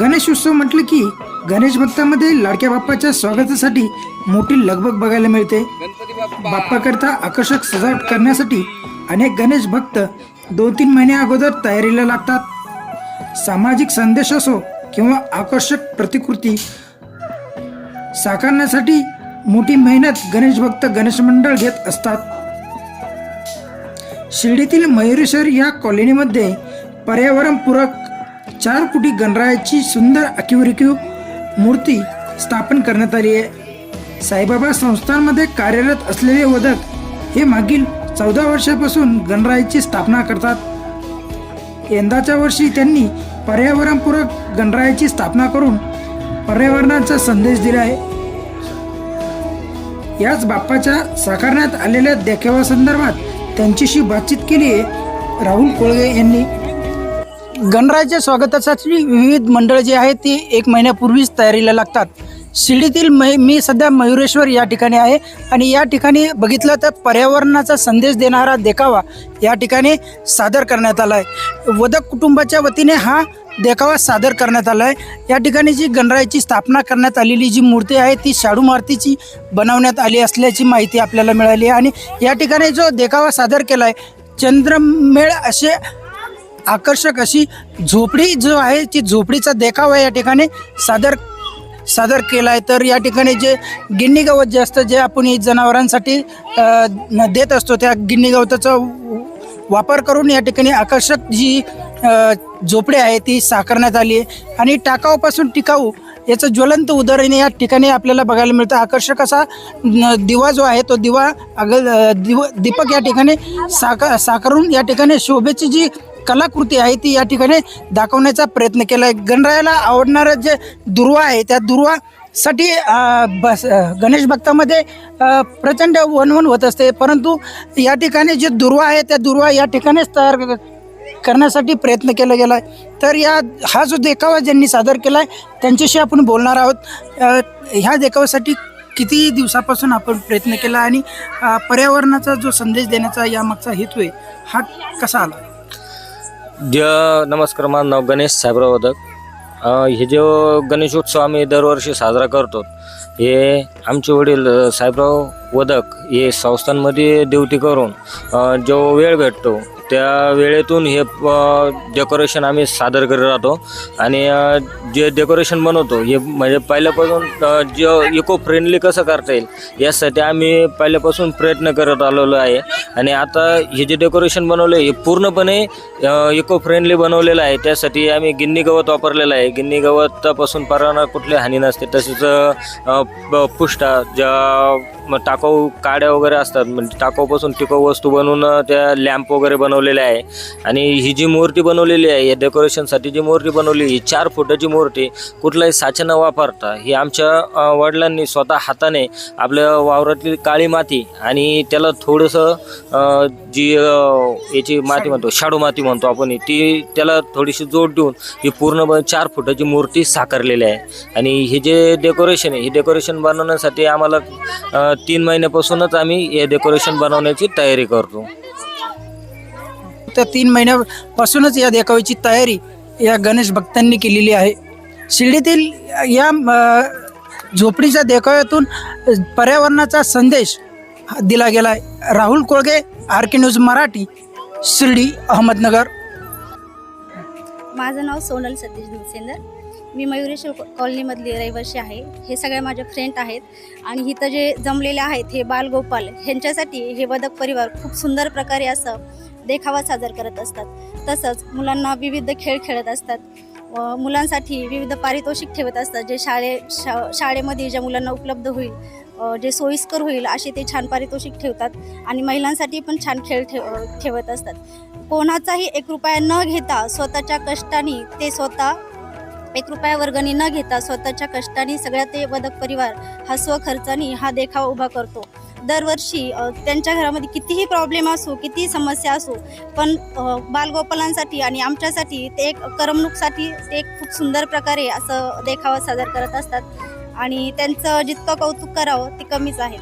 गणेश उत्सव म्हटलं की गणेश भक्तामध्ये लाडक्या बाप्पाच्या स्वागतासाठी मोठी लगबग बघायला मिळते. बाप्पाकरता आकर्षक सजावट करण्यासाठी अनेक गणेश भक्त दोन तीन महिने अगोदर तयारीला लागतात. सामाजिक संदेश असो किंवा आकर्षक प्रतिकृती साकारण्यासाठी मोठी मेहनत गणेश भक्त गणेश मंडळ घेत असतात. शिर्डीतील मयुरेश्वर या कॉलनीमध्ये पर्यावरणपूरक चार फुटी गणरायाची सुंदर अकिवरिकीव मूर्ती स्थापन करण्यात आली आहे. साईबाबा संस्थांमध्ये कार्यरत असलेले वदक हे मागील चौदा वर्षापासून गणरायाची स्थापना करतात. यंदाच्या वर्षी त्यांनी पर्यावरणपूरक गणरायाची स्थापना करून पर्यावरणाचा संदेश दिला आहे. याच बाप्पाच्या साकारण्यात आलेल्या देखाव्यासंदर्भात त्यांच्याशी बातचीत केली आहे राहुल कोळगे यांनी. गणरायाच्या स्वागतासाठी विविध मंडळ जे आहेत ते एक महिन्यापूर्वीच तयारीला लागतात. शिर्डीतील मै मी सध्या मयुरेश्वर या ठिकाणी आहे आणि या ठिकाणी बघितलं तर पर्यावरणाचा संदेश देणारा देखावा या ठिकाणी सादर करण्यात आला आहे. वदक कुटुंबाच्या वतीने हा देखावा सादर करण्यात आला आहे. या ठिकाणी जी गणरायाची स्थापना करण्यात आलेली जी मूर्ती आहे ती शाडू मारुतीची बनवण्यात आली असल्याची माहिती आपल्याला मिळाली आहे. आणि या ठिकाणी जो देखावा सादर केला आहे चंद्रमेळ असे आकर्षक अशी झोपडी जो आहे ती झोपडीचा देखावा या ठिकाणी सादर सादर केला आहे तर या ठिकाणी जे गिन्नी गवत जे असतं जे आपण ही जनावरांसाठी अ, देत असतो त्या गिन्नी गवताचा वापर करून या ठिकाणी आकर्षक जी अ, झोपडी आहे ती साकारण्यात आली आहे. आणि टाकाऊपासून टिकाऊ याचं ज्वलंत उदाहरण या ठिकाणी आपल्याला बघायला मिळतं. आकर्षक असा न- दिवा जो आहे तो दिवा अग अ, दिव दीपक या ठिकाणी साका साकारून या ठिकाणी शोभेची जी कलाकृती आहे ती या ठिकाणी दाखवण्याचा प्रयत्न केला आहे. गणरायाला आवडणारं जे दुर्वा आहे त्या दुर्वासाठी साठी बस गणेश भक्तामध्ये प्रचंड वनवन होत असते. परंतु या ठिकाणी जे दुर्वा आहे त्या दुर्वा या ठिकाणीच तयार करण्यासाठी प्रयत्न केला गेला आहे. तर या हा जो देखावा ज्यांनी सादर केला आहे त्यांच्याशी आपण बोलणार आहोत. ह्या देखावासाठी किती दिवसापासून आपण प्रयत्न केला आणि पर्यावरणाचा जो संदेश देण्याचा यामागचा हेतू आहे हा कसा आला? ज नमस्कार माझं नाव गणेश साहेबराव वदक हे जो गणेशोत्सव आम्ही दरवर्षी साजरा करतो हे आमचे वडील साहेबराव वदक हे संस्थांमध्ये ड्युटी करून जो वेळ भेटतो त्या वेळेतून हे डेकोरेशन आम्ही सादर करत राहतो. आणि जे डेकोरेशन बनवतो हे म्हणजे पहिल्यापासून जे इको फ्रेंडली कसं करता येईल यासाठी आम्ही पहिल्यापासून प्रयत्न करत आलेलो आहे. आणि आता हे जे डेकोरेशन बनवलं आहे हे पूर्णपणे इको फ्रेंडली बनवलेलं आहे. त्यासाठी आम्ही गिन्नी गवत वापरलेलं आहे. गिन्नी गवतापासून पर्यावरणात कुठली हानी नसते. तसेच पुष्टा ज्या टाकाऊ काड्या वगैरे असतात म्हणजे टाकाऊपासून टिकाऊ वस्तू बनवून त्या लॅम्प वगैरे बनवलेल्या आहे. आणि ही जी मूर्ती बनवलेली आहे या डेकोरेशनसाठी जी मूर्ती बनवली ही चार फुटाची मूर्ती कुठलाही साचा न वापरता ही आमच्या वडिलांनी स्वतः हाताने आपल्या वावरातली काळी माती आणि त्याला थोडंसं जी याची माती म्हणतो शाडू माती म्हणतो आपण ती त्याला थोडीशी जोड देऊन ही पूर्णपणे चार फुटाची मूर्ती साकारलेली आहे. आणि हे जे डेकोरेशन आहे हे डेकोरेशन बनवण्यासाठी आम्हाला तीन महिन्यापासूनच आम्ही हे डेकोरेशन बनवण्याची तयारी करतो. तर तीन महिन्यापासूनच या देखाव्याची तयारी या गणेश भक्तांनी केलेली आहे. शिर्डीतील या झोपडीच्या देखाव्यातून पर्यावरणाचा संदेश दिला गेला आहे Rahul Kolge R K news Marathi Shirdi Ahmednagar. माझं नाव सोनल सतीश दिवसेंदर मी मयुरेश्वर कॉलनीमधली रहिवासी आहे. हे सगळे माझे फ्रेंड आहेत. आणि इथं जे जमलेले आहेत हे बालगोपाल ह्यांच्यासाठी हे वदक परिवार खूप सुंदर प्रकारे असं देखावा सादर करत असतात. तसंच मुलांना विविध खेळ खेळत असतात. व मुलांसाठी विविध पारितोषिक ठेवत असतात. जे शाळे शा शाळेमध्ये ज्या मुलांना उपलब्ध होईल जे सोयीस्कर होईल असे ते छान पारितोषिक ठेवतात आणि महिलांसाठी पण छान खेळ ठेव ठेवत असतात. कोणाचाही एक रुपया न घेता स्वतःच्या कष्टाने ते स्वतः एक रुपया वर्गणी न घेता स्वतःच्या कष्टाने सगळ्या ते वदक परिवार हा स्वखर्चाने हा देखावा उभा करतो. दरवर्षी त्यांच्या घरामध्ये कितीही प्रॉब्लेम असो कितीही समस्या असो पण बालगोपालांसाठी आणि आमच्यासाठी ते एक करमणूकसाठी ते एक खूप सुंदर प्रकारे असं देखावा सादर करत असतात. आणि त्यांचं जितकं कौतुक करावं ते कमीच आहे.